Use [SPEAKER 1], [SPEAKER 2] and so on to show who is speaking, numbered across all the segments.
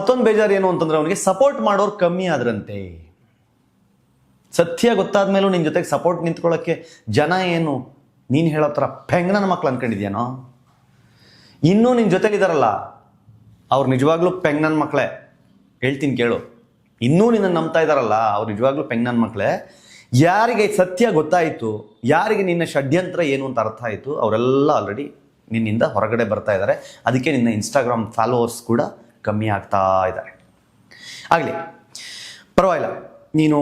[SPEAKER 1] ಮತ್ತೊಂದು ಬೇಜಾರು ಏನು ಅಂತಂದ್ರೆ ಅವನಿಗೆ ಸಪೋರ್ಟ್ ಮಾಡೋರು ಕಮ್ಮಿ ಆದ್ರಂತೆ. ಸತ್ಯ ಗೊತ್ತಾದ ಮೇಲೂ ನಿನ್ನ ಜೊತೆಗೆ ಸಪೋರ್ಟ್ ನಿಂತ್ಕೊಳ್ಳೋಕ್ಕೆ ಜನ ಏನು? ನೀನು ಹೇಳೋ ಥರ ಪೆಂಗ್ನನ ಮಕ್ಳು ಅನ್ಕೊಂಡಿದ್ಯಾನೋ? ಇನ್ನೂ ನಿನ್ನ ಜೊತೆಗಿದಾರಲ್ಲ ಅವ್ರು ನಿಜವಾಗ್ಲೂ ಪೆಂಗ್ನನ್ ಮಕ್ಕಳೇ ಹೇಳ್ತೀನಿ ಕೇಳು. ಇನ್ನೂ ನಿನ್ನ ನಂಬ್ತಾ ಇದ್ದಾರಲ್ಲ ಅವ್ರು ನಿಜವಾಗ್ಲೂ ಪೆಂಗ್ನನ್ ಮಕ್ಕಳೇ ಯಾರಿಗೆ ಸತ್ಯ ಗೊತ್ತಾಯಿತು, ಯಾರಿಗೆ ನಿನ್ನ ಷಡ್ಯಂತ್ರ ಏನು ಅಂತ ಅರ್ಥ ಆಯಿತು, ಅವರೆಲ್ಲ ಆಲ್ರೆಡಿ ನಿನ್ನಿಂದ ಹೊರಗಡೆ ಬರ್ತಾ ಇದ್ದಾರೆ ಅದಕ್ಕೆ ನಿನ್ನ ಇನ್ಸ್ಟಾಗ್ರಾಮ್ ಫಾಲೋವರ್ಸ್ ಕೂಡ ಕಮ್ಮಿ ಆಗ್ತಾ ಇದ್ದಾರೆ. ಆಗಲಿ, ಪರವಾಗಿಲ್ಲ. ನೀನು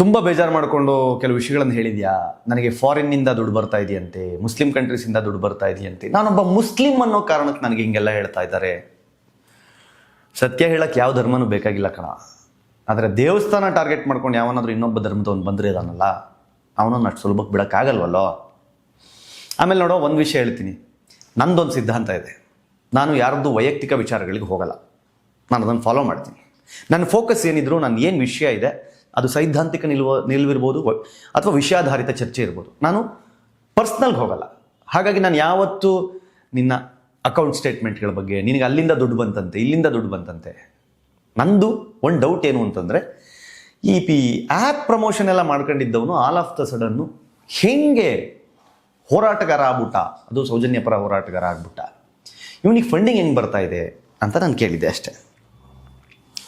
[SPEAKER 1] ತುಂಬ ಬೇಜಾರು ಮಾಡಿಕೊಂಡು ಕೆಲವು ವಿಷಯಗಳನ್ನು ಹೇಳಿದ್ಯಾ? ನನಗೆ ಫಾರಿನ್ನಿಂದ ದುಡ್ಡು ಬರ್ತಾ ಇದೆಯಂತೆ, ಮುಸ್ಲಿಂ ಕಂಟ್ರೀಸಿಂದ ದುಡ್ಡು ಬರ್ತಾ ಇದೆಯಂತೆ. ನಾನೊಬ್ಬ ಮುಸ್ಲಿಂ ಅನ್ನೋ ಕಾರಣಕ್ಕೆ ನನಗೆ ಹಿಂಗೆಲ್ಲ ಹೇಳ್ತಾ ಇದ್ದಾರೆ. ಸತ್ಯ ಹೇಳಕ್ಕೆ ಯಾವ ಧರ್ಮನೂ ಬೇಕಾಗಿಲ್ಲ ಕಣ. ಆದರೆ ದೇವಸ್ಥಾನ ಟಾರ್ಗೆಟ್ ಮಾಡ್ಕೊಂಡು ಯಾವನಾದ್ರೂ ಇನ್ನೊಬ್ಬ ಧರ್ಮದವನು ಬಂದರೆ ಇದಾನಲ್ಲ, ಅವನನ್ನು ಅಷ್ಟು ಸುಲಭಕ್ಕೆ ಬಿಡೋಕ್ಕಾಗಲ್ವಲ್ಲೋ? ಆಮೇಲೆ ನೋಡೋ, ಒಂದು ವಿಷಯ ಹೇಳ್ತೀನಿ. ನಂದೊಂದು ಸಿದ್ಧಾಂತ ಇದೆ. ನಾನು ಯಾರದ್ದು ವೈಯಕ್ತಿಕ ವಿಚಾರಗಳಿಗೆ ಹೋಗಲ್ಲ. ನಾನು ಅದನ್ನು ಫಾಲೋ ಮಾಡ್ತೀನಿ. ನನ್ನ ಫೋಕಸ್ ಏನಿದ್ರು ನಾನು ಏನು ವಿಷಯ ಇದೆ, ಅದು ಸೈದ್ಧಾಂತಿಕ ನಿಲುವ, ನಿಲುವಿರ್ಬೋದು ಅಥವಾ ವಿಷಯಾಧಾರಿತ ಚರ್ಚೆ ಇರ್ಬೋದು. ನಾನು ಪರ್ಸ್ನಲ್ಗೆ ಹೋಗಲ್ಲ. ಹಾಗಾಗಿ ನಾನು ಯಾವತ್ತೂ ನಿನ್ನ ಅಕೌಂಟ್ ಸ್ಟೇಟ್ಮೆಂಟ್ಗಳ ಬಗ್ಗೆ, ನಿನಗೆ ಅಲ್ಲಿಂದ ದುಡ್ಡು ಬಂತಂತೆ, ಇಲ್ಲಿಂದ ದುಡ್ಡು ಬಂತಂತೆ, ನಂದು ಒಂದು ಡೌಟ್ ಏನು ಅಂತಂದರೆ, ಈ ಪಿ ಆ್ಯಪ್ ಪ್ರಮೋಷನ್ ಎಲ್ಲ ಮಾಡ್ಕೊಂಡಿದ್ದವನು ಆಲ್ ಆಫ್ ದ ಸಡನ್ನು ಹೆಂಗೆ ಹೋರಾಟಗಾರ ಆಗ್ಬಿಟ್ಟ. ಅದು ಸೌಜನ್ಯ ಪರ ಹೋರಾಟಗಾರ ಆಗ್ಬಿಟ್ಟ. ಇವನಿಗೆ ಫಂಡಿಂಗ್ ಹೆಂಗೆ ಬರ್ತಾ ಇದೆ ಅಂತ ನಾನು ಕೇಳಿದ್ದೆ ಅಷ್ಟೇ.